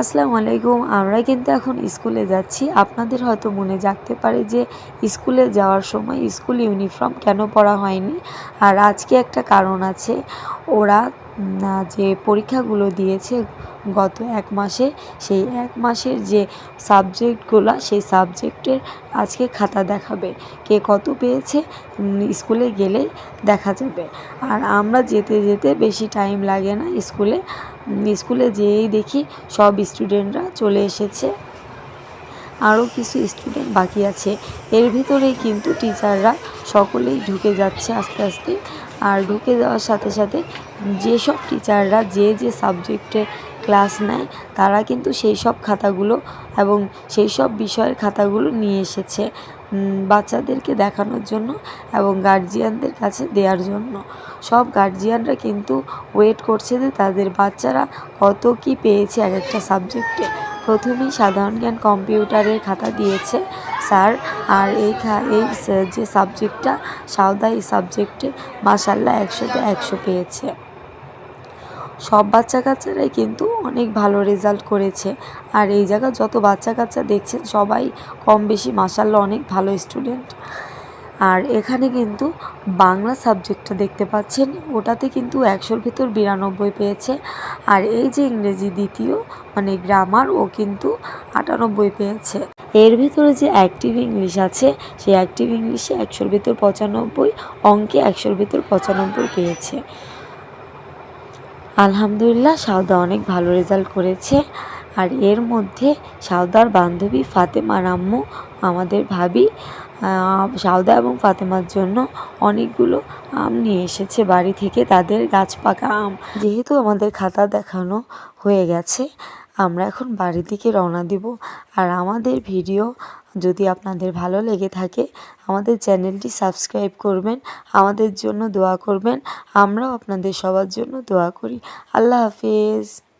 আসসালামু আলাইকুম, আমরা কিন্তু এখন স্কুলে যাচ্ছি। আপনাদের হয়তো মনে জাগতে পারে যে স্কুলে যাওয়ার সময় স্কুল ইউনিফর্ম কেন পরা হয়নি? আর আজকে একটা কারণ আছে, ওরা যে পরীক্ষাগুলো দিয়েছে গত এক মাসে, সেই এক মাসের যে সাবজেক্টগুলো, সেই সাবজেক্টের আজকে খাতা দেখাবে। কে কত পেয়েছে স্কুলে গেলেই দেখা যাবে। আর আমরা যেতে যেতে বেশি টাইম লাগে না স্কুলে। স্কুলে যেয়েই দেখি সব স্টুডেন্টরা চলে এসেছে। আরও কিছু স্টুডেন্ট বাকি আছে। এর ভিতরেই কিন্তু টিচাররা সকলেই ঢুকে যাচ্ছে আস্তে আস্তে। আর ঢুকে যাওয়ার সাথে সাথে যেসব টিচাররা যে যে সাবজেক্টে ক্লাস নেয়, তারা কিন্তু সেই সব খাতাগুলো এবং সেই সব বিষয়ের খাতাগুলো নিয়ে এসেছে বাচ্চাদেরকে দেখানোর জন্য এবং গার্জিয়ানদের কাছে দেওয়ার জন্য। সব গার্জিয়ানরা কিন্তু ওয়েট করছে যে তাদের বাচ্চারা কত কি পেয়েছে এক একটা সাবজেক্টে প্রথমেই সাধারণ জ্ঞান কম্পিউটারের খাতা দিয়েছে স্যার, আর এই এই যে সাবজেক্টটা সাউদা এই সাবজেক্টে মাসাল্লাহ একশোতে একশো পেয়েছে। সব বাচ্চা কাচ্চারাই কিন্তু অনেক ভালো রেজাল্ট করেছে। আর এই জায়গা যত বাচ্চা কাচ্চা দেখছেন, সবাই কম বেশি মাসাল্লাহ অনেক ভালো স্টুডেন্ট আর এখানে কিন্তু বাংলা সাবজেক্টটা দেখতে পাচ্ছেন, ওটাতে কিন্তু একশোর ভিতর বিরানব্বই পেয়েছে। আর এই যে ইংরেজি দ্বিতীয় মানে গ্রামার ও কিন্তু আটানব্বই পেয়েছে। এর ভিতরে যে অ্যাক্টিভ ইংলিশ আছে, সেই অ্যাক্টিভ ইংলিশে একশোর ভিতর পঁচানব্বই, অঙ্কে একশোর ভিতর পঁচানব্বই পেয়েছে। আলহামদুলিল্লাহ সাউদা অনেক ভালো রেজাল্ট করেছে। আর এর মধ্যে সাউদার বান্ধবী ফাতেমা আম্মু আমাদের ভাবি সাউদা এবং ফাতেমার জন্য অনেকগুলো আম নিয়ে এসেছে বাড়ি থেকে। তাদের গাছ পাকা আম যেহেতু আমাদের খাতা দেখানো হয়ে গেছে আমরা এখন বাড়ির দিকে রওনা দিব। আর আমাদের ভিডিও যদি আপনাদের ভালো লেগে থাকে, আমাদের চ্যানেলটি সাবস্ক্রাইব করবেন, আমাদের জন্য দোয়া করবেন। আমরাও আপনাদের সবার জন্য দোয়া করি। আল্লাহ হাফিজ।